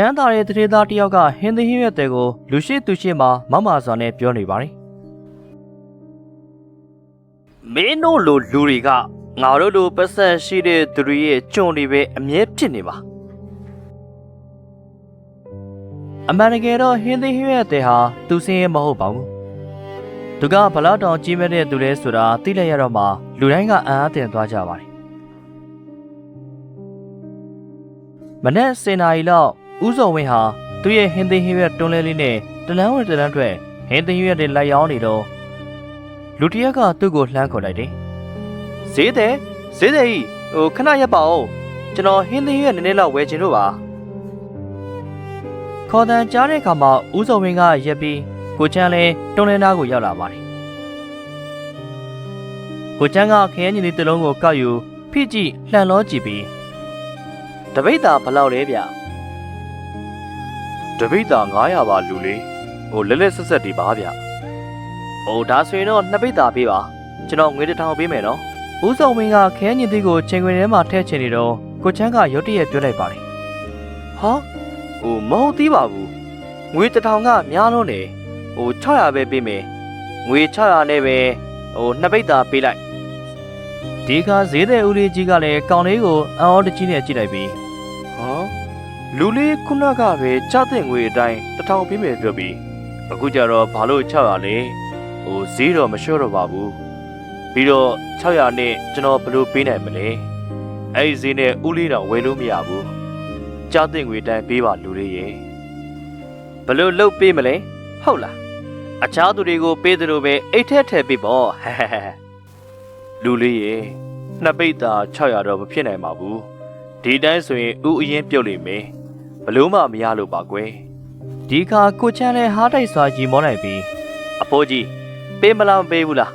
ချမ်းသာတဲ့တရေသားတစ်ယောက်ကဟင်းသဟင်းရွက်တွေကိုလူရှိသူရှိမှမမစွာနဲ့ပြောနေပါတယ်မင်းတို့လိုလူတွေကငါတို့လိုပတ်သက်ရှိတဲ့သူတွေရဲ့ကြုံတွေပဲအမြဲဖြစ်နေပါအမှန်တကယ်တော့ဟင်းသဟင်းရွက်တဲ့ဟာသူစင်းရဲမဟုတ်ပါဘူးသူကဘလောက်တောင်ကြီးမဲ့တဲ့သူလဲဆိုတာသိလိုက်ရတော့မှလူတိုင်းကအံ့အားသင့်သွားကြပါတယ်မနေ့စင်နာရီလောက် ဦးစော်ဝင်းဟာသူ့ရဲ့ဟင်းသဟင်းရွက်တွန်းလဲလေးနဲ့တလန်းဝင်တလန်းထွက်ဟင်းသဟင်းရွက်တွေလိုက်ရောင်းနေတော့လူတစ်ယောက်ကသူ့ကိုလှမ်းခေါ်လိုက်တယ်ဈေးတဲ့ဈေးတဲ့ကြီးဟိုခဏရပ်ပါဦးကျွန်တော်ဟင်းသဟင်းရွက်နည်းနည်းလောက်ဝယ်ချင်လို့ပါခေါ်တန်ကြားတဲ့အခါမှာဦးစော်ဝင်းကရက်ပြီးကိုချမ်းလည်းတွန်းလဲနားကိုရောက်လာပါတယ်ကိုချမ်းကခရမ်းညီလေးတစ်လုံးကိုကောက်ယူဖိကြည့်လှန်လောကြည့်ပြီးတပိတ်တာဘယ်လောက်လဲဗျ တပိတ်တာ900ပါလူလေးဟိုလက်လက်ဆက်ဆက်ဒီပါဗျ။ဟိုဒါဆိုရင်တော့နှစ်ပိတ်တာပေးပါ။ကျွန်တော်ငွေတစ်ထောင်ပေးမယ်နော်။ဦးစောဝင်းကခရမ်းညင်သီးကိုချိန်ခွင်ထဲမှာထည့်ချင်နေတော့ကိုချမ်းကရုတ်တရက်ပြောလိုက်ပါတယ်။ဟာဟိုမဟုတ်သေးပါဘူး။ငွေတစ်ထောင်ကများလို့နေ။ဟို600ပဲပေးမယ်။ငွေ600နဲ့ပဲဟိုနှစ်ပိတ်တာပေးလိုက်။ဒီခါဈေးတဲ့ဦးလေးကြီးကလည်းကောင်လေးကိုအံ့ဩတကြီးနဲ့ကြည့်လိုက်ပြီးဟမ် လူလေးခုနကပဲကြားတဲ့ငွေအတိုင်းတစ်ထောင်ပေးမယ်ပြောပြီးအခုကျတော့ဘာလို့600လဲဟိုဈေးတော့မလျှော့တော့ပါဘူးပြီးတော့600နဲ့ကျွန်တော်ဘယ်လိုပေးနိုင်မလဲအဲ့ဒီဈေးနဲ့ဦးလေးတော့ဝယ်လို့မရဘူးကြားတဲ့ငွေအတိုင်းပေးပါလူလေးရေဘလို့လုတ်ပေးမလဲ။ဟုတ်လား။အခြားသူတွေကိုပေးသလိုပဲအိတ်ထက်ထည့်ပေးပေါ့ဟဲ့ဟဲ့ဟဲ့လူလေးရေနှစ်ပိတ်တာ600တော့မဖြစ်နိုင်ပါဘူးဒီတိုင်းဆိုရင်ဥအရင်ပြုတ်လိမ့်မယ် ဘလို့မှမရလို့ပါကွယ်ဒီခါကိုချမ်းလဲဟားတိုက်စွာကြီးမောနိုင်ပြီးအဖိုးကြီးပေးမလားမပေးဘူးလား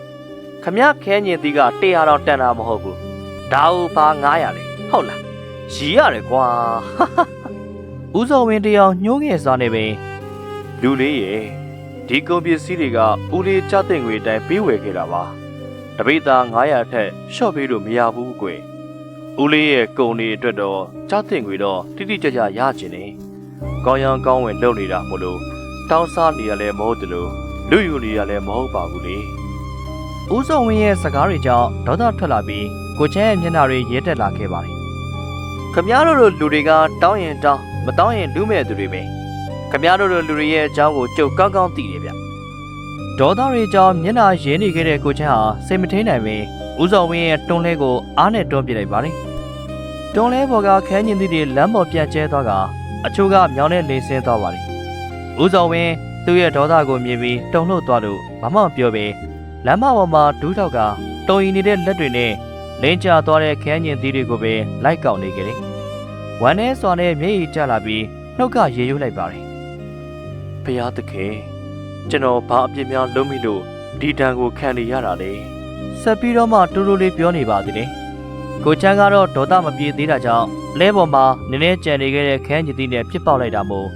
ခမခဲညင်သီးက100တော့တန်တာမဟုတ်ဘူးဒါဟုပါ900လေဟုတ်လားရီရတယ်ကွာဦးစောဝင်းတယောက်ညှိုးငယ်စွာနေပင်လူလေးရေဒီကုန်ပစ္စည်းတွေကဦးလေးကြတဲ့ငွေအတိုင်းပေးဝယ်ခဲ့တာပါတပိတ်တာ900ထက်ရှော့ပေးလို့မရဘူးကွယ် ဦးလေးရဲ့ကုန်တွေအတွက်တော့ကြတဲ့ငွေတော့တိတိကျကျရကျင်နေကောင်းရန်ကောင်းဝင်လုပ်နေတာမို့လို့တောင်းစားနေရလဲမဟုတ်တယ်လို့လူယူနေရလဲမဟုတ်ပါဘူးလေဦးစောဝင်းရဲ့စကားတွေကြောင့်ဒေါသထွက်လာပြီးကိုချမ်းရဲ့မျက်နှာတွေရဲတက်လာခဲ့ပါတယ်ခမည်းတော်တို့လူတွေကတောင်းရင်တောင်းမတောင်းရင်လူမဲ့သူတွေပဲခမည်းတော်တို့လူတွေရဲ့အကြောင်းကိုကြုတ်ကောင်းကောင်းသိတယ်ဗျဒေါသတွေကြောင့်မျက်နှာရဲနေခဲ့တဲ့ကိုချမ်းဟာစိတ်မထိန်နိုင်ပဲ ဦးစောဝင်းရဲ့တွန်းလဲကိုအားနဲ့တွန်းပြလိုက်ပါတယ်တွန်းလဲပေါ်ကခန်းညင်သီးတွေလမ်းပေါ်ပြန့်ကျဲသွားကအချို့ကမြောင်းနဲ့လေဆင်းသွားပါတယ်ဦးစောဝင်းသူ့ရဲ့ဒေါသကိုမြင်ပြီးတုန်လှုပ်သွားလို့ဘာမှမပြောဘဲလမ်းမပေါ်မှာဒူးထောက်ကတုံရင်နေတဲ့လက်တွေနဲ့လင်းကျသွားတဲ့ခန်းညင်သီးတွေကိုပဲလိုက်ကောက်နေကြတယ်။ဝမ်းထဲစွာနဲ့မျက်ရည်ကျလာပြီးနှုတ်ကရေရွလိုက်ပါတယ်ဖရာသခင်ကျွန်တော်ဘာအပြစ်များလုံးမိလို့ဒီတန်ကိုခံနေရတာလေ။ ဆက်ပြီးတော့မှတူတူလေးပြောနေပါသေးတယ်။ကိုချမ်းကတော့ဒေါသမပြေသေးတာကြောင့်လဲပေါ်မှာနည်းနည်းကြံနေခဲ့တဲ့ခန်းညင်သီးနဲ့ပြစ်ပေါက်လိုက်တာမို့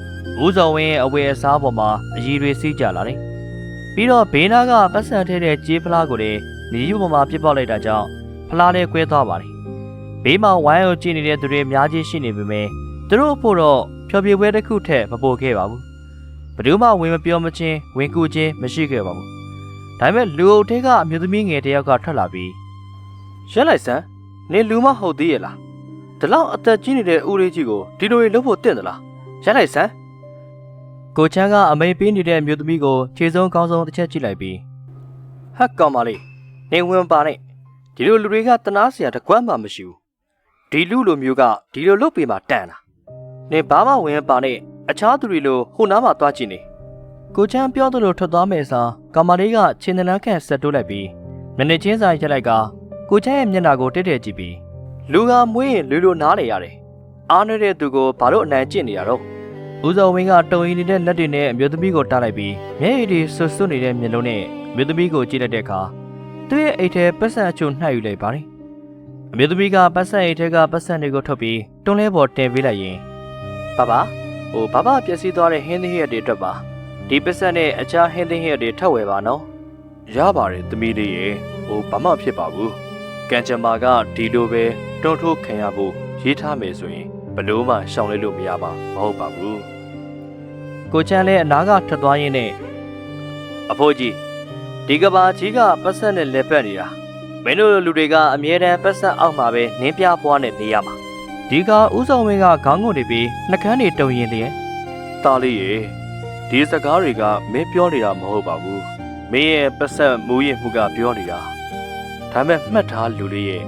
ဦးစော်ဝင်းရဲ့အဝယ်အစားပေါ်မှာအရည်တွေစီးကြလာတယ်။ပြီးတော့ဘေးနားကပတ်စံထဲတဲ့ကြေးဖလားကိုလည်းမြေကြီးပေါ်မှာပြစ်ပေါက်လိုက်တာကြောင့်ဖလားလေးကွဲသွားပါတယ်။ဘေးမှာဝိုင်းကိုကြည့်နေတဲ့သူတွေအများကြီးရှိနေပေမဲ့သူတို့ဖို့တော့ဖျော်ဖြေပွဲတစ်ခုထက်မပိုခဲ့ပါဘူး။ဘယ်သူမှဝင်မပြောမချင်းဝင်ကူချင်းမရှိခဲ့ပါဘူး။ ဒါပေမဲ့လူအုပ်ထဲကအမျိုးသမီးငယ်တစ်ယောက်ကထွက်လာပြီးရက်လိုက်စမ်းနေလူမဟုတ်သေးရဲ့လား။ဒီလောက်အသက်ကြီးနေတဲ့ဦးလေးကြီးကိုဒီလိုရေလုပ်ဖို့တင့်သလား။ရက်လိုက်စမ်းကိုချမ်းကအမိန်ပေးနေတဲ့အမျိုးသမီးကိုခြေစုံကောင်းဆုံးတစ်ချက်ကြည့်လိုက်ပြီးဟက်ကောင်မလေးနေဝင်ပါနဲ့ဒီလိုလူတွေကတနာစရာတကွမ်းမှမရှိဘူးဒီလူလိုမျိုးကဒီလိုလုပ်ပေးမှတန်လားနေဘာမှဝင်ပါနဲ့အခြားသူတွေလိုဟိုနားမှာသွားကြည့်နေ ကိုချမ်းပြောသလိုထွက်သွားမယ်စားကောင်မလေးကခြေနှလန်းခန့်ဆက်တိုးလိုက်ပြီးမျက်နှာချင်းစာရက်လိုက်ကကိုချမ်းရဲ့မျက်နှာကိုတက်တက်ကြည့်ပြီးလူကမွေးရင်လူလိုနားလေရတယ်အားနေတဲ့သူကိုဘာလို့အနိုင်ကျင့်နေရတော့ဦးစောဝင်းကတုံရင်နေတဲ့လက်တွေနဲ့အမျိုးသမီးကိုတားလိုက်ပြီးမျက်ရည်တွေဆွတ်ဆွတ်နေတဲ့မျက်လုံးနဲ့အမျိုးသမီးကိုကြည့်လိုက်တဲ့အခါသူ့ရဲ့အိတ်ထဲပတ်စံအချို့နှိုက်ယူလိုက်ပါတယ်။အမျိုးသမီးကပတ်စံအိတ်ထဲကပတ်စံတွေကိုထုတ်ပြီးတွန်းလဲပေါ်တင်ပေးလိုက်ရင်ဘာဘာဟိုဘာဘာပျက်စီးသွားတဲ့ဟင်းသီးရက်တွေအတွက်ပါ ဒီပတ်စံနဲ့အခြားဟင်းသီးရက်တွေထပ်ဝယ်ပါနော်ရပါတယ်သမီးလေးရေဟိုဘာမှဖြစ်ပါဘူးကံကြမ္မာကဒီလိုပဲတွန်းထိုးခံရဖို့ရေးထားမယ်ဆိုရင်ဘလို့မှရှောင်လဲလို့မရပါမဟုတ်ပါဘူးကိုချမ်းလည်းအနာကထွက်သွားရင်းနဲ့အဖိုးကြီးဒီကဘာကြီးကပတ်ဆက်နဲ့လက်ပတ်နေတာမင်းတို့လူတွေကအမြဲတမ်းပတ်ဆက်အောက်မှာပဲနင်းပြပွားနဲ့နေရမှာဒီကဥဆောင်ဝင်းကခေါင်းငုံနေပြီးနှကန်းတွေတုံရင်တည်းတားလေးရေ ဒီစကားတွေကမင်းပြောနေတာမဟုတ်ပါဘူးမင်းရဲ့ပတ်ဆက်မူးရင်မှုကပြောနေတာဒါမဲ့မှတ်ထားလူလေးရဲ့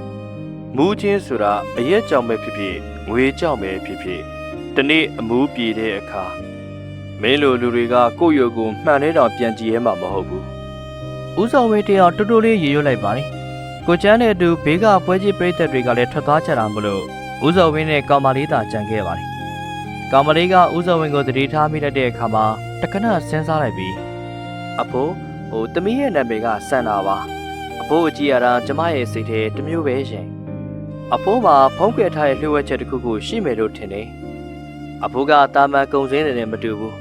မူးချင်းဆိုတာအရက်ကြောင်ပဲဖြစ်ဖြစ်ငွေကြောင်ပဲဖြစ်ဖြစ်ဒီနေ့အမူးပြေတဲ့အခါမင်းလိုလူတွေကကိုယ့်ရုပ်ကိုမှန်နေတော့ပြန်ကြည့်ရဲမှာမဟုတ်ဘူးဥဆောင်ဝင်းတယောက်တူတူလေးရေရွတ်လိုက်ပါတယ်ကိုချမ်းနဲ့အတူဘေးကပွဲကြီးပရိသတ်တွေကလည်းထွက်သွားကြတာမလို့ဥဆောင်ဝင်းနဲ့ကောင်မလေးသာကြံခဲ့ပါတယ်ကောင်မလေးကဥဆောင်ဝင်းကိုတတိထားမိတတ်တဲ့အခါမှာ တက္ကနာစဉ်းစားလိုက်ပြီးအဖိုးဟိုတမီးရဲ့နာမည်ကစန္နာပါအဖိုးအကြည့်ရတာကျမရဲ့စိတ်ထဲတစ်မျိုးပဲရှင်အဖိုးမှာဖုံးကွယ်ထားတဲ့လျှို့ဝှက်ချက်တစ်ခုခုရှိမယ်လို့ထင်တယ်အဖိုးကတာမန်ကုံစင်းနေတယ်မတူဘူး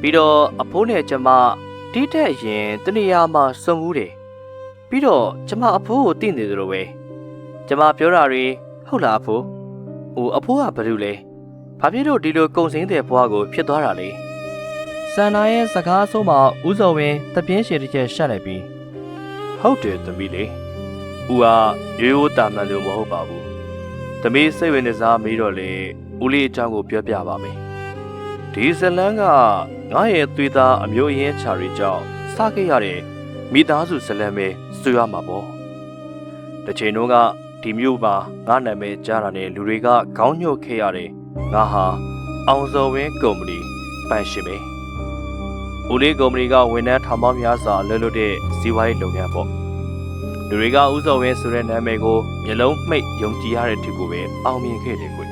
ပြီးတော့အဖိုးနဲ့ကျမတိတက်ရင်တနေရာမှာစုံဘူးတယ်ပြီးတော့ကျမအဖိုးကိုတင့်နေတယ်လို့ပဲကျမပြောတာတွေဟုတ်လားအဖိုးဟိုအဖိုးကဘာလို့လဲဘာဖြစ်လို့ဒီလိုကုံစင်းတဲ့ဘွားကိုဖြစ်သွားတာလဲ စန္နာရဲ့စကားအဆုံးမှာဥဆောင်ဝင်းတပြင်းရှည်တစ်ချက်ရှက်လိုက်ပြီးဟုတ်တယ်သမီးလေး။ဦးဟာရိုးရိုးတာမန်လို့မဟုတ်ပါဘူး။သမီးစိတ်ဝင်စားမေးတော့လေဦးလေးအကြောင်းကိုပြောပြပါမယ်။ဒီဇလန်းကငါရဲ့သွေးသားအမျိုးအရင်းချာတွေကြောင့်စခဲ့ရတဲ့မိသားစုဇလန်းပဲဆွေရမှာပေါ့။တစ်ချိန်တုန်းကဒီမျိုးမှာငါနာမည်ကြားတာနဲ့လူတွေကခေါင်းညှို့ခဲ့ရတယ်။ငါဟာအောင်စော်ဝင်းကုမ္ပဏီပိုင်ရှင်ပဲ။ ဦးလေးကုမ္ပဏီကဝန်ထမ်းထောင်ပေါင်းများစွာလွတ်လွတ်တဲ့စီးပွားရေးလုပ်ငန်းပေါ့။လူတွေကဥစော်ဝင်းဆိုတဲ့နာမည်ကိုမျိုးလုံးမှိတ်ယုံကြည်ရတဲ့သူကိုပဲအောင်မြင်ခဲ့တယ်ကွ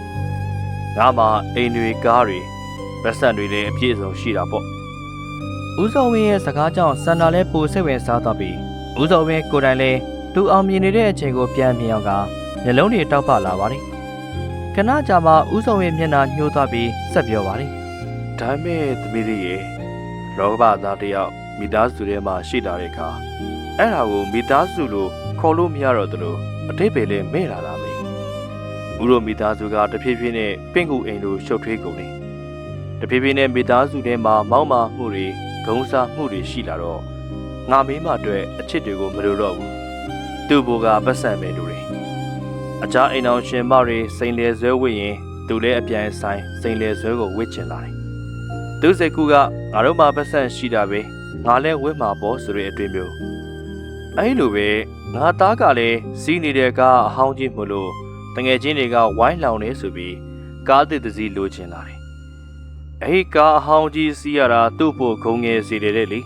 ။ငါမှအိမ်တွေကားတွေပတ်စံတွေလည်းအပြည့်အစုံရှိတာပေါ့ဥဆောင်ဝင်းရဲ့စကားကြောင့်စန္နာလည်းပိုစိတ်ဝင်စားသွားပြီးဥဆောင်ဝင်းကိုယ်တိုင်လည်းသူအောင်မြင်နေတဲ့အချိန်ကိုပြန်မြင်အောင်ကမျက်လုံးတွေတောက်ပလာပါတယ်ခဏကြာမှဥဆောင်ဝင်းမျက်နှာညှိုးသွားပြီးဆက်ပြောပါတယ်။ဒါပေမဲ့သမီးလေးရေ လောကသားတစ်ယောက်မိသားစုထဲမှာရှိတာတဲ့အခါအဲ့ဒါကိုမိသားစုလို့ခေါ်လို့မရတော့သလိုအတိတ်ပဲလည်းမဲ့လာတာပဲ။ဦးတို့မိသားစုကတဖြည်းဖြည်းနဲ့ပင့်ကူအိမ်လိုရှုပ်ထွေးကုန်တယ်။တဖြည်းဖြည်းနဲ့မိသားစုထဲမှာမောက်မာမှုတွေဂုံစားမှုတွေရှိလာတော့ငါမင်းမအတွက်အချစ်တွေကိုမလိုတော့ဘူး။သူ့ဘောကပတ်စံပဲလို့တယ်။အခြားအိမ်အောင်ရှင်မတွေစိန်လေဆွဲဝစ်ရင်သူလည်းအပြန်ဆိုင်စိန်လေဆွဲကိုဝစ်ချင်လာတယ်။ သူစိတ်ကူကငါတို့မှပတ်စံရှိတာပဲငါလည်းဝစ်မှာပေါ့ဆိုတဲ့အတွေ့မျိုးအဲ့လိုပဲငါသားကလည်းစီးနေတဲ့ကားအဟောင်းကြီးမလို့တငယ်ချင်းတွေကဝိုင်းလောင်နေဆိုပြီးကားတစ်တစ်စီးလိုချင်လာတယ်။အဲ့ဒီကားအဟောင်းကြီးစီးရတာသူ့ဖို့ဂုံငယ်စီတယ်လေ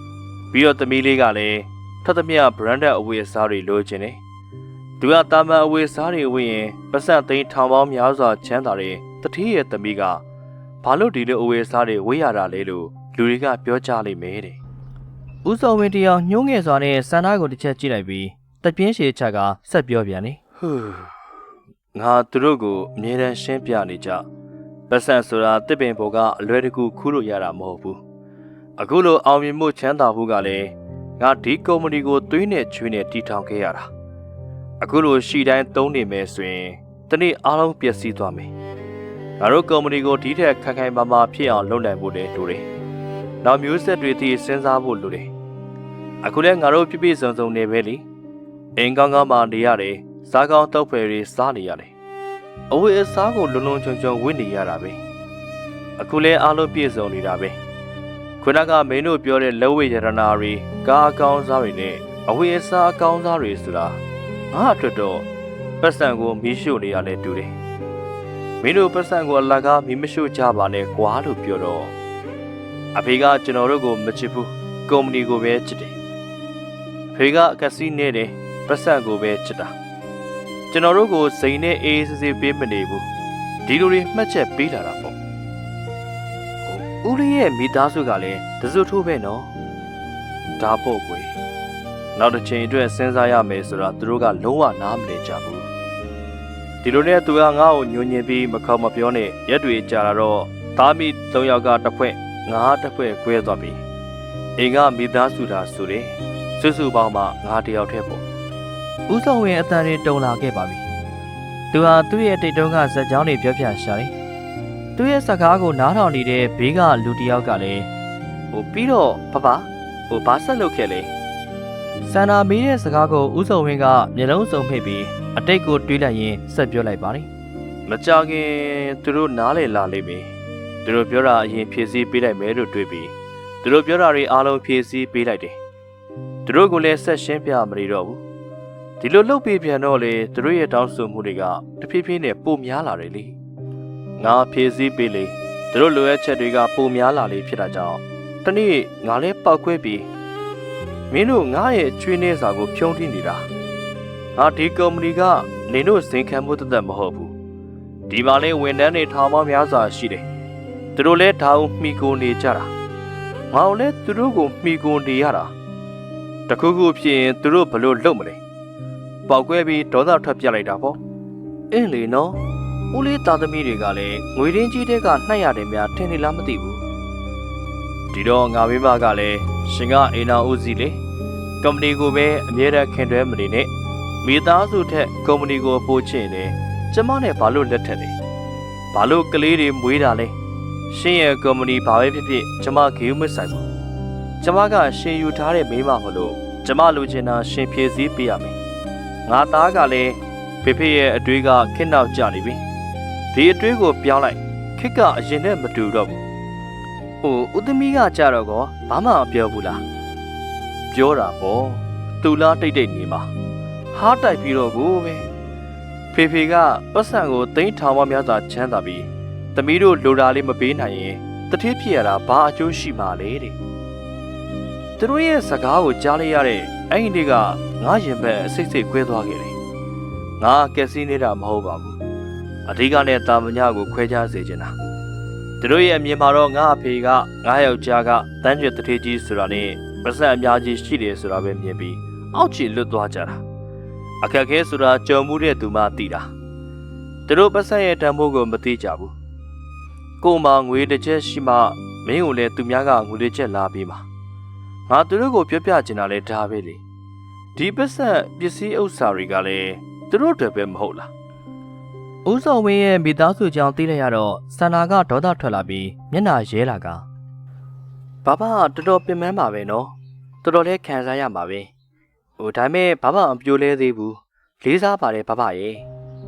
။ပြီးတော့သမီးလေးကလည်းထပ်သမျှ branded အဝတ်အစားတွေလိုချင်တယ်။သူကတာမန်အဝတ်အစားတွေဝတ်ရင်ပတ်စံသိန်းထောင်ပေါင်းများစွာချမ်းသာတဲ့တတိရဲ့သမီးက ဘာလို့ဒီလိုအဝတ်အစားတွေဝတ်ရတာလဲလို့လူတွေကပြောကြလိမ့်မယ်တဲ့ဥဆောင်ဝင်းတယောက်ညှိုးငယ်စွာနဲ့စန္နာကိုတစ်ချက်ကြည့်လိုက်ပြီးတပြင်းရှည်ချက်ကဆက်ပြောပြန်တယ်ဟူးငါသူတို့ကိုအမြဲတမ်းရှင်းပြနေကြပတ်စံဆိုတာတစ်ပင်ပေါ်ကအလွယ်တကူခူးလို့ရတာမဟုတ်ဘူးအခုလိုအောင်မြင်မှုချမ်းသာဖို့ကလည်းငါဒီကုမ္ပဏီကိုသွေးနဲ့ချွေးနဲ့တီထောင်ခဲ့ရတာအခုလိုရှိတိုင်းသုံးနေမယ်ဆိုရင်တနေ့အားလုံးပျက်စီးသွားမယ် ငါတို့ကုမ္ပဏီကိုဒီထက်ခိုင်ခိုင်မာမာဖြစ်အောင်လုပ်နိုင်ဖို့လည်းလိုတယ်နောက်မျိုးဆက်တွေသိစဉ်းစားဖို့လိုတယ်အခုလည်းငါတို့ပြည့်ပြည့်စုံစုံနေပဲလीအိမ်ကောင်းကောင်းမှနေရတယ်စားကောင်းတောက်ဖယ်တွေစားနေရတယ်အဝတ်အစားကိုလုံလုံချုံချုံဝတ်နေရတာပဲအခုလဲအားလုံးပြည့်စုံနေတာပဲခုနကမင်းတို့ပြောတဲ့လက်ဝဲရတနာတွေကားအကောင်းစားတွေနဲ့အဝတ်အစားအကောင်းစားတွေဆိုတာငါအတွက်တော့ပတ်စံကိုမီးရှို့နေရလဲတူတယ် မင်းတို့ပတ်စံကိုအလကားမီးမရှို့ကြပါနဲ့ကွာလို့ပြောတော့အဖေကကျွန်တော်တို့ကိုမချစ်ဘူးကုမ္ပဏီကိုပဲချစ်တယ်အဖေကအကစီနေတယ်ပတ်စံကိုပဲချစ်တာကျွန်တော်တို့ကိုစိန်နဲ့အေးအေးဆေးဆေးပေးမနေဘူးဒီလိုတွေမှတ်ချက်ပေးလာတာပေါ့ဟိုဦးလေးရဲ့မိသားစုကလည်းတစွတ်ထိုးပဲနော်ဒါပေါ့ကွယ်နောက်တစ်ချိန်အတွက်စဉ်းစားရမယ်ဆိုတာသူတို့ကလုံးဝနားမလည်ကြဘူး ဒီလိုနဲ့သူကငါ့ကိုညှို့ညင်ပြီးမခေါ်မပြောနဲ့ရက်တွေကြာလာတော့သားမိ၃ယောက်ကတစ်ဖွဲ့ငါတစ်ဖွဲ့꿰သွားပြီအိမ်ကမိသားစုတာဆိုတယ်စုစုပေါင်းမှငါတယောက်တည်းပေါ့ဥဆောင်ဝင်းအတန်တွေတုံလာခဲ့ပါပြီသူဟာသူ့ရဲ့တိတ်တုံးကဇက်ကြောင်းတွေပြောပြရှာတယ်သူ့ရဲ့စကားကိုနားထောင်နေတဲ့ဘေးကလူတစ်ယောက်ကလည်းဟိုပြီးတော့ပပဟိုဘာဆက်လုပ်ခဲ့လဲစန္နာမေးတဲ့စကားကိုဦးစုံဝင်းကမျက်လုံးစုံဖိတ်ပြီး အတိတ်ကိုတွေးလိုက်ရင်းဆက်ပြောလိုက်ပါတယ်မကြခင်သူတို့နားလေလာလိမ့်မယ်သူတို့ပြောတာအရင်ဖြည့်ဆည်းပေးလိုက်မယ်လို့တွေးပြီးသူတို့ပြောတာတွေအားလုံးဖြည့်ဆည်းပေးလိုက်တယ်သူတို့ကလည်းဆက်ရှင်းပြမနေတော့ဘူးဒီလိုလုပ်ပြီးပြန်တော့လေသူတို့ရဲ့တောင်းဆိုမှုတွေကတဖြည်းဖြည်းနဲ့ပိုများလာတယ်လေငါဖြည့်ဆည်းပေးလေသူတို့လိုအပ်ချက်တွေကပိုများလာလေဖြစ်တာကြောင့်တနေ့ငါလည်းပောက်ခွဲပြီးမင်းတို့ငါရဲ့ချွေးနေစာကိုဖြုံးထိနေတာ ငါဒီကုမ္ပဏီကနေတို့စင်ခံမှုတသက်မဟုတ်ဘူးဒီမှာလဲဝန်ထမ်းတွေထောင်ပေါင်းများစွာရှိတယ်။သူတို့လဲဒါအောင်မှီကိုနေကြတာ။ငါတို့လဲသူတို့ကိုမှီကိုနေရတာ။တခုခုဖြစ်ရင်သူတို့ဘလို့လုပ်မလဲ။ပေါက်ကွဲပြီးဒေါသထွက်ပြလိုက်တာပေါ့။အင်းလေနော်။ဦးလေးသားသမီးတွေကလည်းငွေရင်းကြီးတဲ့ကနှိုက်ရတယ်များထင်နေလားမသိဘူး။ဒီတော့ငါမိမကလည်းရှင်ကအိမ်နာဦးစီးလေ။ကုမ္ပဏီကိုပဲအမြဲတမ်းခင်တွဲမနေနဲ့။ မိသားစုထက်ကုမ္ပဏီကိုပို့ချင်တယ်ကျမနဲ့ဘာလို့လက်ထက်လဲဘာလို့ကလေးတွေမွေးတာလဲရှင်ရဲ့ကုမ္ပဏီဘာပဲဖြစ်ဖြစ်ကျမဂေးမဆိုင်ဘူးကျမကရှင်ယူထားတဲ့မိမမလို့ကျမလိုချင်တာရှင်ဖြည့်ဆည်းပေးရမယ်ငါသားကလည်းဖေဖေရဲ့အတွေးကခင်းနောက်ကျနေပြီဒီအတွေးကိုပြောင်းလိုက်ခစ်ကအရင်နဲ့မတူတော့ဘူးဟိုဦးသမီးကကြတော့ကောဘာမှမပြောဘူးလားပြောတာပေါ့သူလားတိတ်တိတ်နေမှာ ဟားတိုက်ပြီးတော့ကိုပဲဖေဖေကပတ်စံကိုသိန်းထောင်မများစွာချမ်းသာပြီးသမီးတို့လိုတာလေးမပေးနိုင်ရင်တတိဖြစ်ရတာဘာအကျိုးရှိမှာလဲတဲ့သူတို့ရဲ့စကားကိုကြားလိုက်ရတဲ့အဲ့ဒီနေ့ကငါရင်ဘက်အစိတ်စိတ်ခွဲသွားခဲ့တယ်ငါကက်စီနေတာမဟုတ်ပါဘူးအဓိကနဲ့တာမညကိုခွဲခြားစေချင်တာသူတို့ရဲ့အမြင်မှာတော့ငါအဖေကငါယောက်ျားကတန်းကျွတ်တထေးကြီးဆိုတာနဲ့ပတ်စံအများကြီးရှိတယ်ဆိုတာပဲမြင်ပြီးအောက်ချီလွတ်သွားကြတာ အခက်အခဲဆိုတာကြုံမှုတဲ့သူမှသိတာသူတို့ပတ်စံရဲ့တန်ဖိုးကိုမသိကြဘူးကို့မှာငွေတစ်ချက်ရှိမှမင်းကိုလည်းသူများကငွေတစ်ချက်လာပြီးမှာငါသူတို့ကိုပြောပြချင်တာလဲဒါပဲလေဒီပတ်စံပစ္စည်းဥစ္စာတွေကလည်းသူတို့တွေပဲမဟုတ်လားဦးစုံဝင်းရဲ့မိသားစုကြောင့်သိလိုက်ရတော့စန္နာကဒေါသထွက်လာပြီးမျက်နှာရဲလာကဘာဘာတော်တော်ပင်ပန်းပါပဲနော်တော်တော်လေးခံစားရမှာပဲ ဟိုဒါပေမဲ့ဘာဘာမပြိုလဲသေးဘူးလေးစားပါတယ်ဘာဘာရဲ့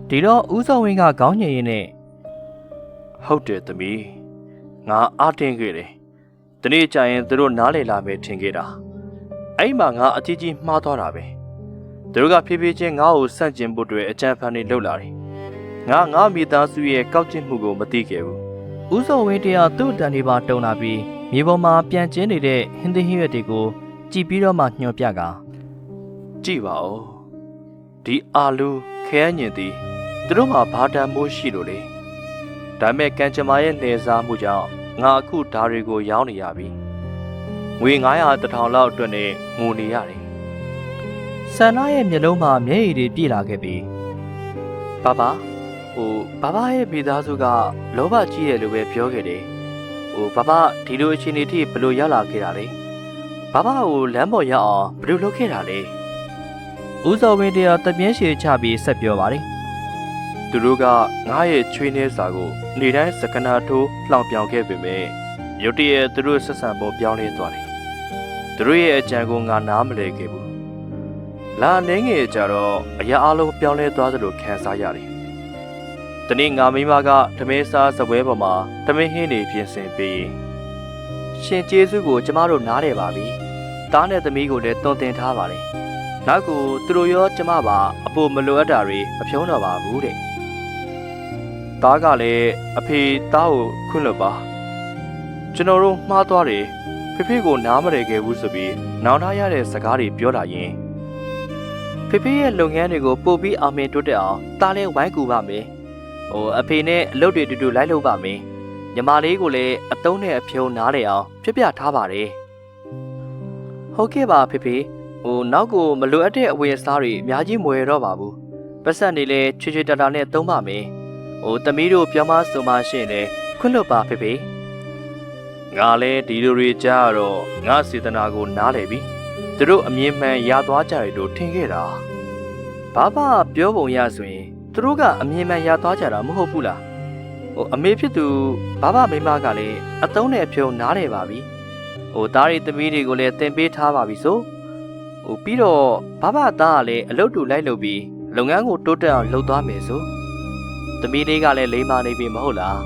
ဒီတော့ဦးစုံဝင်းကခေါင်းညင်ရင်းနဲ့ဟုတ်တယ်သမီးငါအားတင်းခဲ့တယ်ဒီနေ့ကျရင်သူတို့နားလေလာမယ်ထင်ခဲ့တာအဲ့မှာငါအကြီးကြီးမှားသွားတာပဲသူတို့ကဖြည်းဖြည်းချင်းငါ့ကိုစန့်ကျင်ဖို့အတွက်အကြံဖန်တွေလုပ်လာတယ်ငါငါမိသားစုရဲ့ကောက်ကျစ်မှုကိုမသိခဲ့ဘူးဦးစုံဝင်းတရားသူ့တန်ဒီပါတုံလာပြီးမြေပေါ်မှာပြန်ကျင်းနေတဲ့ဟင်းသီးဟင်းရွက်တွေကိုကြည်ပြီးတော့မှညှော်ပြက ကြည့်ပါဦးဒီအာလူခဲညင်သည်သူတို့မှာဘာတန်မိုးရှိလို့လေဒါပေမဲ့ကံကြမ္မာရဲ့လှည့်စားမှုကြောင့်ငါအခုဓာတွေကိုရောင်းနေရပြီငွေ900တထောင်လောက်အတွက်နဲ့ငိုနေရတယ်ဆန္ဒရဲ့မျက်လုံးမှာမျက်ရည်တွေပြည့်လာခဲ့ပြီးဘာဘာဟိုဘာဘာရဲ့မိသားစုကလောဘကြီးတယ်လို့ပဲပြောခဲ့တယ်ဟိုဘာဘာဒီလိုအခြေအနေထိဘယ်လိုရောက်လာခဲ့တာလဲဘာဘာကိုလမ်းပေါ်ရောက်အောင်ဘယ်လိုလုပ်ခဲ့တာလဲ ဦးစုံဝင်းတရားတပြင်းရှည်ချပြီးဆက်ပြောပါတယ်သူတို့ကငါ့ရဲ့ချွေးနှဲစာကိုနေတိုင်းစကနာထိုးလှောင်ပြောင်ခဲ့ပေမဲ့ရုတ်တရက်သူတို့ဆက်ဆံပုံပြောင်းလဲသွားတယ်သူတို့ရဲ့အကြံကိုငါနားမလဲခဲ့ဘူးလာနေငယ်ကြတော့အရာအလုံးပြောင်းလဲသွားသလိုခံစားရတယ်တနေ့ငါမိမကဓမဲစားစပွဲပေါ်မှာဓမဲဟင်းတွေပြင်ဆင်ပေးရှင်ကျေးဇူးကိုကျမတို့နားတယ်ပါပြီတားနဲ့သမီးကိုလည်းတွန်တင်ထားပါတယ် နောက်ကိုသူတို့ရောကျမပါအဖို့မလိုအပ်တာတွေမဖြုံးတော့ပါဘူးတဲ့သားကလည်းအဖေသားကိုခွင့်လွတ်ပါကျွန်တော်တို့မှားသွားတယ်ဖေဖေကိုနားမရခဲ့ဘူးဆိုပြီးနောင်တရတဲ့စကားတွေပြောလာရင်ဖေဖေရဲ့လုပ်ငန်းတွေကိုပို့ပြီးအောင်မြင်တိုးတက်အောင်တားလဲဝိုင်းကူပါမယ်ဟိုအဖေနဲ့အလုပ်တွေတူတူလိုက်လုပ်ပါမယ်ညီမလေးကိုလည်းအတုံးနဲ့အဖြုံနားလေအောင်ပြပြထားပါတယ်ဟုတ်ကဲ့ပါဖေဖေ ဟိုနောက်ကိုမလိုအပ်တဲ့အဝယ်အစားတွေအများကြီးမဝယ်တော့ပါဘူးပတ်စံနေလဲချွေချွေတာတာနဲ့သုံးပါမယ်ဟိုသမီးတို့ပြောမဆိုမှရှင့်လဲခွင့်လွတ်ပါဖေဖေငါလည်းဒီလိုတွေကြားရတော့ငါစေတနာကိုနားလည်ပြီသူတို့အမြင်မှန်ရသွားကြတယ်လို့ထင်ခဲ့တာဘာဘာပြောပုံရဆိုရင်သူတို့ကအမြင်မှန်ရသွားကြတာမဟုတ်ဘူးလားဟိုအမေဖြစ်သူဘာဘမိမကလည်းအတုံးနဲ့အဖြုံနားတယ်ပါပြီဟိုသားရီသမီးတွေကိုလည်းတင်ပေးထားပါပြီဆို ဟိုပြီးတော့ဘာဘသားကလည်းအလုပ်တူလိုက်လုပ်ပြီးလုပ်ငန်းကိုတိုးတက်အောင်လုပ်သွားမယ်ဆိုသမီးလေးကလည်းလိမ္မာနေပြီမဟုတ်လား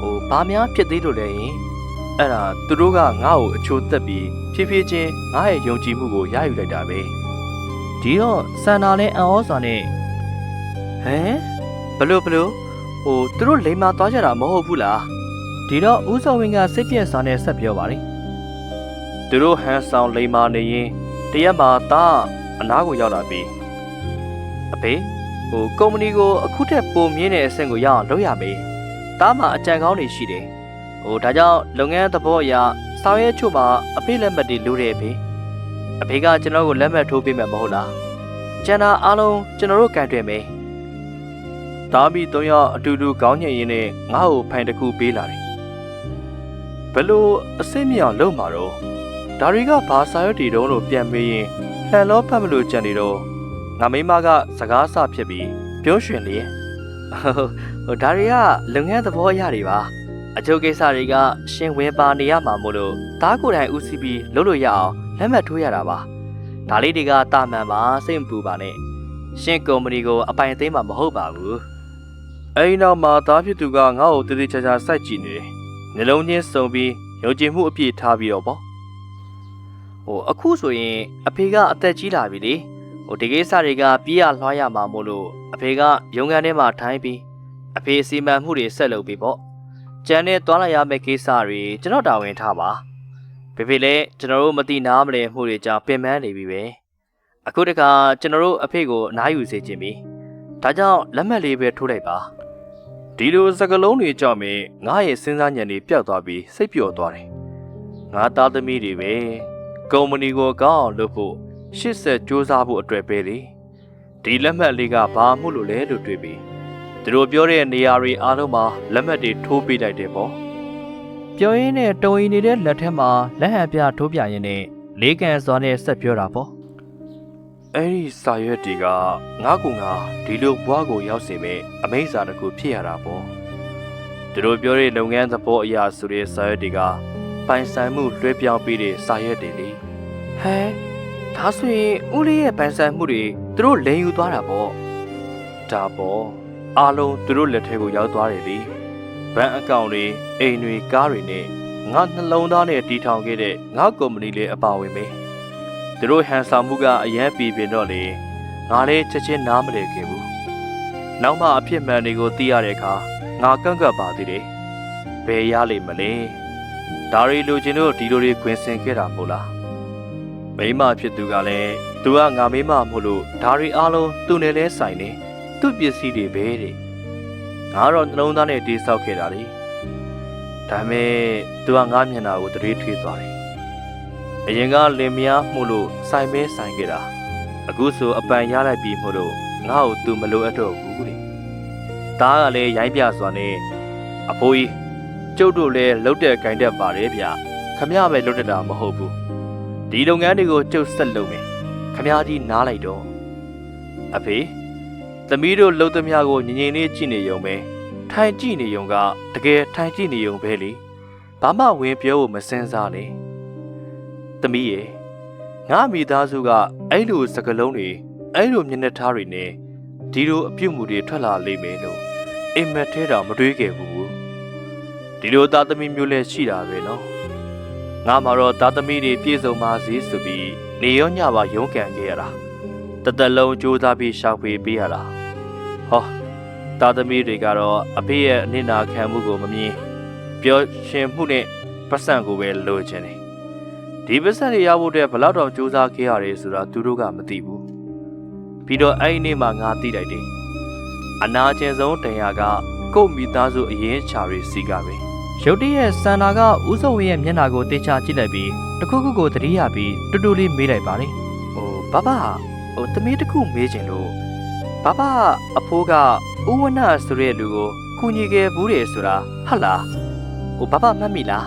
ဟိုဘာများဖြစ်သေးလို့လဲယင်အဲ့ဒါသူတို့ကငါ့ကိုအချိုးသက်ပြီးဖြည်းဖြည်းချင်းငါ့ရဲ့ယုံကြည်မှုကိုရယူလိုက်တာပဲဒီတော့စန္နာနဲ့အံ့ဩစွာနဲ့ဟမ်ဘလို့ဘလို့ဟိုသူတို့လိမ်မာသွားကြတာမဟုတ်ဘူးလားဒီတော့ဦးစောဝင်းကစိတ်ပြည့်စွာနဲ့ဆက်ပြောပါတယ်သူတို့ဟန်ဆောင်လိမ်မာနေရင် တရက်မှာသားအနားကိုရောက်လာပြီအဖေဟိုကုမ္ပဏီကိုအခုထက်ပိုမြင့်တဲ့အဆင့်ကိုရအောင်လုပ်ရမယ်သားမှာအကြံကောင်းတွေရှိတယ်ဟိုဒါကြောင့်လုပ်ငန်းသဘောအရဆောင်ရွက်ချို့မှာအဖေလက်မှတ်တွေလိုတယ်ဖေအဖေကကျွန်တော်ကိုလက်မှတ်ထိုးပေးမယ်မဟုတ်လားကျန်တာအားလုံးကျွန်တော်တို့ကန်တွေ့မယ်တာမီ၃ယောက်အတူတူခေါင်းညှိရင်းနဲ့ငါ့ကိုဖိုင်တစ်ခုပေးလာတယ်ဘယ်လိုအစိမ့်မြောင်လုပ်မှာတော့ ဒါတွေကဘာစာရွက်တွေတုံးလို့ပြန်မေးရင်ဟန်လောဖတ်မလို့ကြံနေတော့ငါမိမကစကားဆဖြစ်ပြီးပြောရွှင်လေဟိုဒါတွေကလုပ်ငန်းသဘောအရတွေပါအကျိုးကိစ္စတွေကရှင်ဝင်ပါနေရမှာမို့လို့တားကိုယ်တိုင်ဦးစီးပြီးလုပ်လို့ရအောင်လက်မှတ်ထိုးရတာပါဒါလေးတွေကတာမန်ပါစိတ်မပူပါနဲ့ရှင်ကုမ္ပဏီကိုအပိုင်သိမ်းမှာမဟုတ်ပါဘူးအဲဒီနောက်မှာတားဖြစ်သူကငါ့ကိုတည်တည်ချာချာစိုက်ကြည့်နေတယ်နှလုံးချင်းစုံပြီးယုံကြည်မှုအပြည့်ထားပြီးတော့ပေါ့ ဟိုအခုဆိုရင်အဖေကအသက်ကြီးလာပြီလေဟိုဒီကိစ္စတွေကပြေးရလွှားရမှာမို့လို့အဖေကရုံးခန်းထဲမှာထိုင်ပြီးအဖေစီမံမှုတွေဆက်လုပ်ပြီးပေါ့ကျန်တဲ့သွားလိုက်ရမယ့်ကိစ္စတွေကျွန်တော်တာဝန်ထားပါဖေဖေလည်းကျွန်တော်တို့မတိနားမလဲမှုတွေကြောင့်ပင်ပန်းနေပြီပဲအခုတခါကျွန်တော်တို့အဖေကိုအနားယူစေခြင်းပြီဒါကြောင့်လက်မှတ်လေးပဲထိုးလိုက်ပါဒီလိုစကလုံးတွေကြောင့်မင်းငါရဲ့စဉ်းစားဉာဏ်တွေပျောက်သွားပြီးစိတ်ပျော်သွားတယ်ငါသားသမီးတွေပဲ ကုမ္ပဏီကိုကောင်းအောင်လုပ်ဖို့ရှစ်ဆက်စူးစမ်းဖို့အတွက်ပဲလေဒီလက်မှတ်လေးကဘာမှုလို့လဲလို့တွေးပြီးသူတို့ပြောတဲ့နေရာတွေအားလုံးမှာလက်မှတ်တွေထိုးပေးလိုက်တယ်ပေါ့ပြောရင်းနဲ့တုံရီနေတဲ့လက်ထက်မှာလက်ဟန်ပြထိုးပြရင်းနဲ့လေးကန်စွာနဲ့ဆက်ပြောတာပေါ့အဲ့ဒီစာရွက်တွေကငါ့ကူငါဒီလိုဘွားကိုရောက်စေမဲ့အမိန့်စာတစ်ခုဖြစ်ရတာပေါ့သူတို့ပြောတဲ့လုပ်ငန်းသဘောအရာဆိုတဲ့စာရွက်တွေက ပိုင်ဆိုင်မှုလွှဲပြောင်းပေးတဲ့စာရွက်တွေလေဟဲဒါဆိုရင်ဦးလေးရဲ့ပိုင်ဆိုင်မှုတွေသူတို့လိန်ယူသွားတာပေါ့ဒါပေါ့အားလုံးသူတို့လက်ထဲကိုရောက်သွားတယ်လေဘဏ်အကောင့်တွေအိမ်တွေကားတွေနဲ့ငါနှလုံးသားနဲ့တီထောင်ခဲ့တဲ့ငါကုမ္ပဏီလေးအပါဝင်ပဲသူတို့ဟန်ဆောင်မှုကအရန်ပြည်ပြင်တော့လေငါလည်းချက်ချင်းနားမလည်ခဲ့ဘူးနောက်မှအဖြစ်မှန်တွေကိုသိရတဲ့အခါငါကန့်ကွက်ပါသေးတယ်ဘယ်ရလိမ့်မလဲ ဒါရီလူချင်းတို့ဒီလိုတွေခွင်ဆင်ခဲ့တာမို့လားမိမဖြစ်သူကလည်းသူကငါမိမမို့လို့ဒါရီအားလုံးသူနဲ့လဲဆိုင်နေသူ့ပစ္စည်းတွေပဲတဲ့ငါတော့နှလုံးသားနဲ့တေးဆောက်ခဲ့တာလေဒါပေမဲ့သူကငါမျက်နှာကိုတရေထွေးသွားတယ်အရင်ကလင်မယားမှုလို့စိုင်မဲဆိုင်ခဲ့တာအခုဆိုအပန်ရလိုက်ပြီမှုလို့ငါ့ကိုသူမလိုအပ်တော့ဘူးတဲ့ဒါကလည်းရိုင်းပြစွာနဲ့အဖိုးကြီး ကျုပ်တို့လည်းလှုပ်တဲ့ဂိုင်းတက်ပါတယ်ဗျခမရပဲလှုပ်တက်တာမဟုတ်ဘူးဒီလုပ်ငန်းတွေကိုကျုပ်ဆက်လုပ်မယ်ခမရကြီးနားလိုက်တော့အဖေသမီးတို့လှုပ်သမျှကိုငြိမ်ငြိမ်လေးကြည့်နေရုံပဲထိုင်ကြည့်နေရုံကတကယ်ထိုင်ကြည့်နေရုံပဲလေဘာမှဝင်ပြောဖို့မစင်စားနဲ့သမီးရဲ့ငါမိသားစုကအဲ့လိုစကလုံးတွေအဲ့လိုမျက်နှာထားတွေနဲ့ဒီလိုအပြုတ်မှုတွေထွက်လာလိမ့်မယ်လို့အိမ်မက်ထဲတော့မတွေးခဲ့ဘူး ဒီလိုသားသမီးမျိုးလည်းရှိတာပဲနော်ငါမှတော့သားသမီးတွေပြည့်စုံပါစေဆိုပြီးနေရောညပါရုန်းကန်ခဲ့ရတာတသက်လုံးကြိုးစားပြီးရှာဖွေပေးရတာဟောသားသမီးတွေကတော့အဖေရဲ့အနစ်နာခံမှုကိုမမြင်ပျော်ရွှင်မှုနဲ့ပတ်စံကိုပဲလိုချင်တယ်ဒီပတ်စံတွေရဖို့အတွက်ဘလောက်တောင်ကြိုးစားခဲ့ရတယ်ဆိုတာသူတို့ကမသိဘူးပြီးတော့အဲ့ဒီနေ့မှငါသိလိုက်တယ်အနာကျင်ဆုံးတရားကကို့မိသားစုအရင်ချာတွေစီကပဲ ရုတ်တရက်စန္နာကဦးစောဝင်းရဲ့မျက်နှာကိုတေချာကြည့်လိုက်ပြီးတခုခုကိုသတိရပြီးတူတူလေးမေးလိုက်ပါတယ်ဟိုဘဘဟိုသမီးတစ်ခုမေးချင်လို့ဘာဘာအဖိုးကဥဝနဆိုတဲ့လူကိုကူညီခဲ့ဘူးတယ်ဆိုတာဟုတ်လားဟိုဘာဘာမှတ်မိလား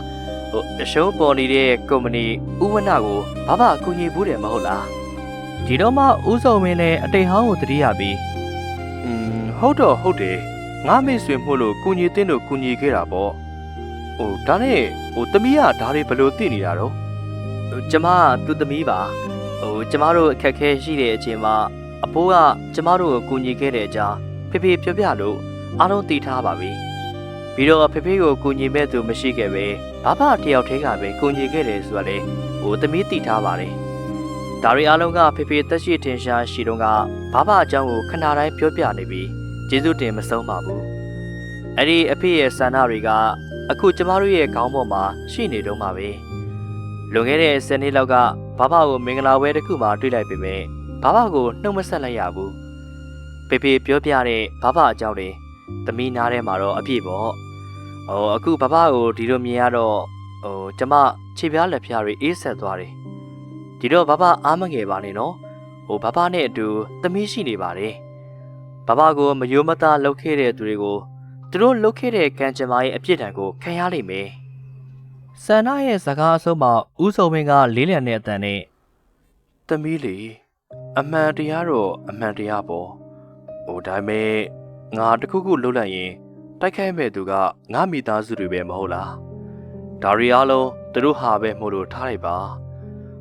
ဟိုအရှုံးပေါ်နေတဲ့ကုမ္ပဏီဥဝနကိုဘာဘာကူညီဘူးတယ်မဟုတ်လားဒီတော့မှဥစုံမင်းလည်းအတိတ်ဟောင်းကိုတတိယပြီးอืมဟဟုတ်တော့ဟုတ်တယ်ငါမိတ်ဆွေမှုလို့ကုညီတင်းတို့ကုညီခဲ့တာပေါ့ ဟိုဒါနဲ့ဟိုသမီးကဒါတွေဘယ်လိုသိနေတာတော့ကျမကသူ့သမီးပါဟိုကျမတို့အခက်အခဲရှိတဲ့အချိန်မှာအဖိုးကကျမတို့ကိုကူညီခဲ့တဲ့အကြောင်းဖေဖေပြောပြလို့အားလုံးသိထားပါပြီပြီးတော့ဖေဖေကိုကူညီမဲ့သူမရှိခဲ့ပဲဘာဘာတယောက်တည်းကပဲကူညီခဲ့တယ်ဆိုတာလေဟိုသမီးသိထားပါတယ်ဒါတွေအားလုံးကဖေဖေတက်ရှိထင်ရှားရှိတော့ကဘာဘာအကြောင်းကိုခဏတိုင်းပြောပြနေပြီးကျေးဇူးတင်မဆုံးပါဘူးအဲ့ဒီအဖေရဲ့ဆန္ဒတွေက အခုကျမတို့ရဲ့ခေါင်းပေါ်မှာရှိနေတော့မှာပဲလွန်ခဲ့တဲ့10နှစ်လောက်ကဘာဘာကိုမင်္ဂလာပွဲတစ်ခုမှာတွေ့လိုက်ပေမဲ့ဘာဘာကိုနှုတ်မဆက်လိုက်ရဘူးဖေဖေပြောပြတဲ့ဘာဘာအကြောင်းတွေသမီးနားထဲမှာတော့အပြည့်ပေါ့ဟိုအခုဘာဘာကိုဒီလိုမြင်ရတော့ဟိုကျမခြေပြားလက်ဖျားတွေအေးဆက်သွားတယ်ဒီတော့ဘာဘာအားမငယ်ပါနဲ့နော်ဟိုဘာဘာနဲ့အတူသမီးရှိနေပါတယ်ဘာဘာကိုမယိုမသားလှုပ်ခဲ့တဲ့သူတွေကို သူတို့လှုပ်ခဲ့တဲ့ကံကြမ္မာရဲ့အပြစ်ဒဏ်ကိုခံရလိမ့်မယ်ဆန္ဒရဲ့စကားအဆုံးမှာဦးစုံမင်းကလေးလံတဲ့အတန်နဲ့သမီးလေအမှန်တရားတော့အမှန်တရားပေါ့ဟိုဒါပေမဲ့ငါတခုခုလှုပ်လိုက်ရင်တိုက်ခိုက်မဲ့သူကငါမိသားစုတွေပဲမဟုတ်လားဒါရီအားလုံးသူတို့ဟာပဲမို့လို့ထားလိုက်ပါ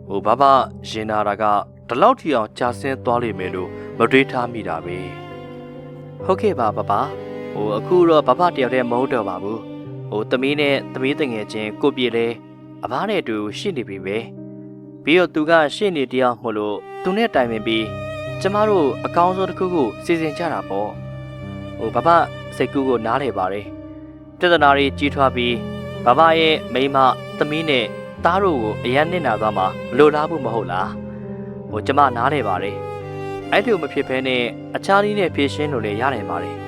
ဟိုဘာဘာရင်နာတာကဒီလောက်ထီအောင်ကြာဆင်းသွားလိမ့်မယ်လို့မတွေးထားမိတာပဲဟုတ်ကဲ့ပါပပ ဟိုအခုတော့ပပတယောက်တည်းမဟုတ်တော့ပါဘူးဟိုသမီးနဲ့သမီးတငယ်ချင်းကိုပြေလဲအဘနဲ့အတူရှိနေပြီပဲပြီးတော့သူကရှိနေတယောက်မို့လို့သူနဲ့တိုင်ပင်ပြီးကျမတို့အကောင်းဆုံးတစ်ခုခုစီစဉ်ကြတာပေါ့ဟိုပပစိတ်ကူးကိုနားလေပါတယ်ပြဿနာတွေကြီးထွားပြီးပပရဲ့မိန်းမသမီးနဲ့သားတို့ကိုအရန်နစ်နာသွားမှာမလိုလားဘူးမဟုတ်လားဟိုကျမနားလေပါတယ်အဲ့လိုမဖြစ်ဘဲနဲ့အခြားနည်းနဲ့ဖြည့်ရှင်းလို့လည်းရနိုင်ပါတယ်။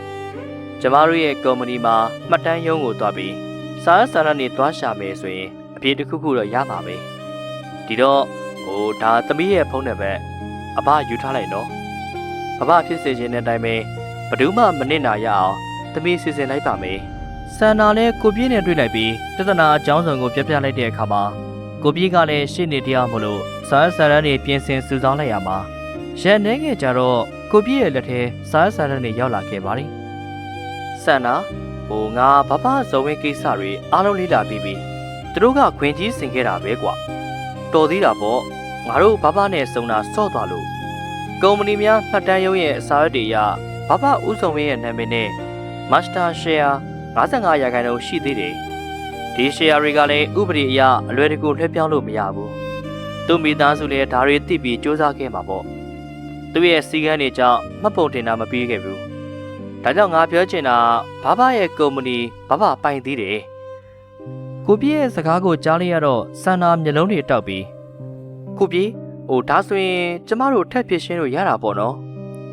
ကျမတို့ရဲ့ကုမ္ပဏီမှာမှတ်တမ်းရုံးကိုတွားပြီးစားရစာရနေတွားရှာမယ်ဆိုရင်အပြေတစ်ခုခုတော့ရမှာပဲ။ဒီတော့ဟိုဒါသမီးရဲ့ဖုန်းနံပါတ်အဘယူထားလိုက်နော်။အဘဖြစ်စေခြင်းတဲ့အတိုင်းပဲဘယ်သူမှမနစ်နာရအောင်သမီးစီစဉ်လိုက်ပါမယ်။ဆန္နာလည်းကိုပြည့်နဲ့တွေ့လိုက်ပြီးတသနာအကြောင်းစုံကိုပြပြလိုက်တဲ့အခါမှာကိုပြည့်ကလည်းရှေ့နေတရားမို့လို့စားရစာရနေပြင်ဆင်စုဆောင်းလိုက်ရမှာရန်နေငယ်ကြတော့ကိုပြည့်ရဲ့လက်ထဲစားစားတဲ့နေရောက်လာခဲ့ပါတယ်။ ဆန်နာဟိုငါဘဘဇော်ဝင်းကိစ္စတွေအားလုံးလေးလာပြီးပြီ။သူတို့ကခွင်ကြီးဆင်ခဲ့တာပဲကွာ။တော်သေးတာပေါ့ငါတို့ဘဘနဲ့စုံတာဆော့သွားလို့ကုမ္ပဏီများမှတ်တမ်းရုံးရဲ့အစားအတွေရဘဘဦးဆောင်ဝင်းရဲ့နာမည်နဲ့မတ်စတာရှယ်ယာ55ရာခိုင်နှုန်းရှိသေးတယ်။ဒီရှယ်ယာတွေကလည်းဥပဒေအရအလွယ်တကူလွှဲပြောင်းလို့မရဘူး။သူ့မိသားစုလည်းဒါတွေသိပြီးစ조사ခဲ့မှာပေါ့။သူ့ရဲ့စီကန်းတွေကြောင့်မှတ်ပုံတင်တာမပြီးခဲ့ဘူး။ ဒါကြောင့်ငါပြောချင်တာဘာဘာရဲ့ကုမ္ပဏီဘာဘာပိုင်သေးတယ်။ကိုပြည့်ရဲ့စကားကိုကြားလိုက်ရတော့စန္နာမျက်လုံးတွေတောက်ပြီးကိုပြည့်ဟိုဒါဆိုရင်ကျမတို့ထက်ဖြစ်ရှင်းလို့ရတာပေါ့နော်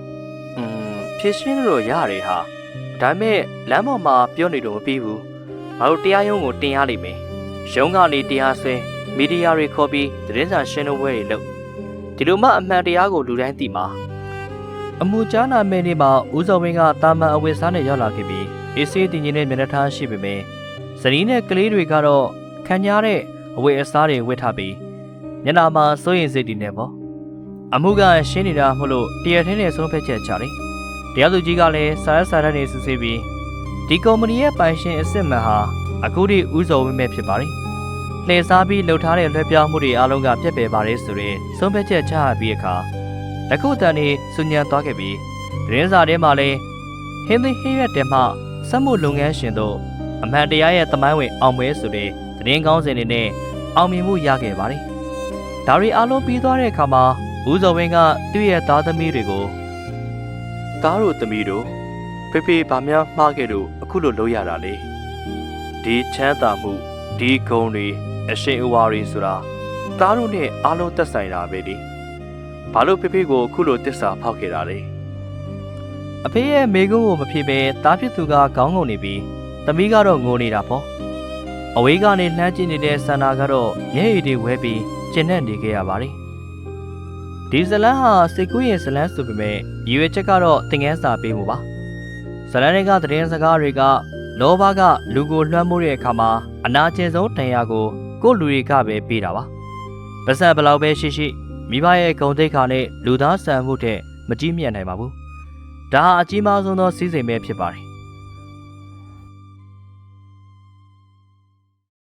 ။อืมဖြစ်ရှင်းလို့ရတယ်ဟာ။ဒါပေမဲ့လမ်းပေါ်မှာပြောနေတော့မပြီးဘူး။ငါတို့တရားရုံးကိုတင်ရလိမ့်မယ်။ရုံးကနေတရားဆွဲမီဒီယာတွေခေါ်ပြီးသတင်းစာရှင်းလင်းပွဲတွေလုပ်ဒီလိုမှအမှန်တရားကိုလူတိုင်းသိမှာ အမှုကြားနာမယ့်နေ့မှာဦးစောဝင်းကတာမန်အဝတ်စားနဲ့ရောက်လာခဲ့ပြီးအေးဆေးတင်ကြီးနဲ့မျက်နှာထားရှိပေမယ့်ဇနီးနဲ့ကလေးတွေကတော့ခံရတဲ့အဝတ်အစားတွေဝတ်ထားပြီးမျက်နှာမှာစိုးရင်စိတ်တည်နေပေါ့အမှုကရှင်းနေတာမဟုတ်လို့တရထင်းနဲ့ဆုံးဖြတ်ချက်ချတယ်တရားသူကြီးကလည်းစာရစာရနေစစ်ဆေးပြီးဒီကုမ္ပဏီရဲ့ပိုင်ရှင်အစ်စ်မှန်ဟာအခုထိဦးစောဝင်းပဲဖြစ်ပါတယ်လှည့်စားပြီးလှုပ်ထားတဲ့လွှဲပြောင်းမှုတွေအားလုံးကပြက်ပယ်ပါတယ်ဆိုရင်ဆုံးဖြတ်ချက်ချရပြီးအခါ လက်ခုပ်တန်နေစုညံသွားခဲ့ပြီးသတင်းစာထဲမှာလည်းဟင်းသီးဟင်းရွက်တဲမှစက်မှုလုပ်ငန်းရှင်တို့အမှန်တရားရဲ့သမိုင်းဝင်အောင်ပွဲဆိုတဲ့သတင်းကောင်းစင်တွေနဲ့အောင်မြင်မှုရခဲ့ပါတယ်။ဒါရီအားလုံးပြီးသွားတဲ့အခါမှာဦးစောဝင်းကသူ့ရဲ့သားသမီးတွေကိုသားတို့သမီးတို့ဖေဖေဗာများမှားခဲ့လို့အခုလိုလုပ်ရတာလေဒီချမ်းသာမှုဒီဂုံတွေအရှင်ဥဝါရီဆိုတာသားတို့နဲ့အားလုံးသက်ဆိုင်တာပဲလေ ဘာလို့ဖေဖေကိုအခုလိုတစ္ဆာဖောက်ခဲ့တာလဲအဖေရဲ့မိကုန်းကိုမဖြေပဲတားဖြစ်သူကခေါင်းငုံနေပြီးသမီးကတော့ငိုနေတာပေါ့အဝေးကနေလှမ်းကြည့်နေတဲ့ဆန္ဒကတော့မျက်ရည်တွေဝဲပြီးကျဉ်နဲ့နေခဲ့ရပါတယ်ဒီဇလန်းဟာစိတ်ကူးရင်ဇလန်းဆိုပေမဲ့ရည်ရွယ်ချက်ကတော့သင်ငန်းစာပေးမှုပါဇလန်းတွေကသတင်းစကားတွေကလောဘကလူကိုလွှမ်းမိုးတဲ့အခါမှာအနာကျင်ဆုံးတန်ရာကိုကိုယ့်လူတွေကပဲပေးတာပါပါစံဘလောက်ပဲရှိရှိ မိဘရဲ့ဂုံတိတ်ခါနဲ့လူသားဆန်မှုတဲ့မကြည့်မြတ်နိုင်ပါဘူးဒါဟာအကြီးမားဆုံးသောစီးစိမ်ပဲဖြစ်ပါတယ်